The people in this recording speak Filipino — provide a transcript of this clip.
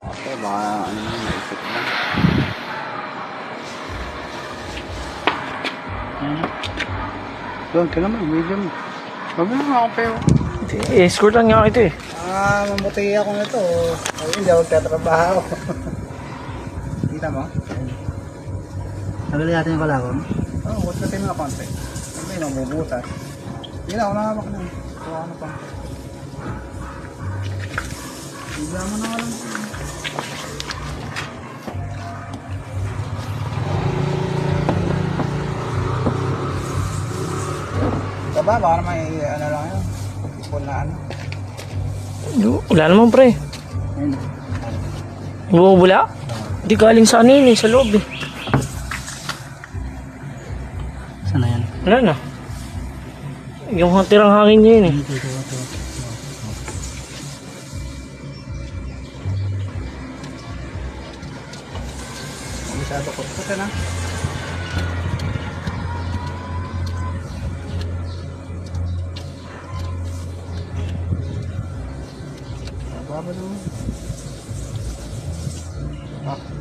Okay, baka ano na, naisip na. Ano? Doon, tingnan mo, medium. Sabi mo ako pero. Eh, escort lang nga ito eh. Ah, mamuti ako nito. Ay, hindi ako tatrabaho. Kita mo? Nabili natin yung kalawang. Oo, oh, huwag natin mga konti. Sabi, mabubutas. Hindi na, ako nakabak na. Kuha ano pa. Bigla mo na lang. Diba, baka may ano lang yun. Ipon na ano. Wala naman pre. Ayun. Bumubula? Hindi galing sa ano yun eh, sa loob eh. Saan na yan? Wala na. Yung tirang hangin niya yun eh. Ito, ito, ito. Masyado ko. Puta na. Baba naman. Ah.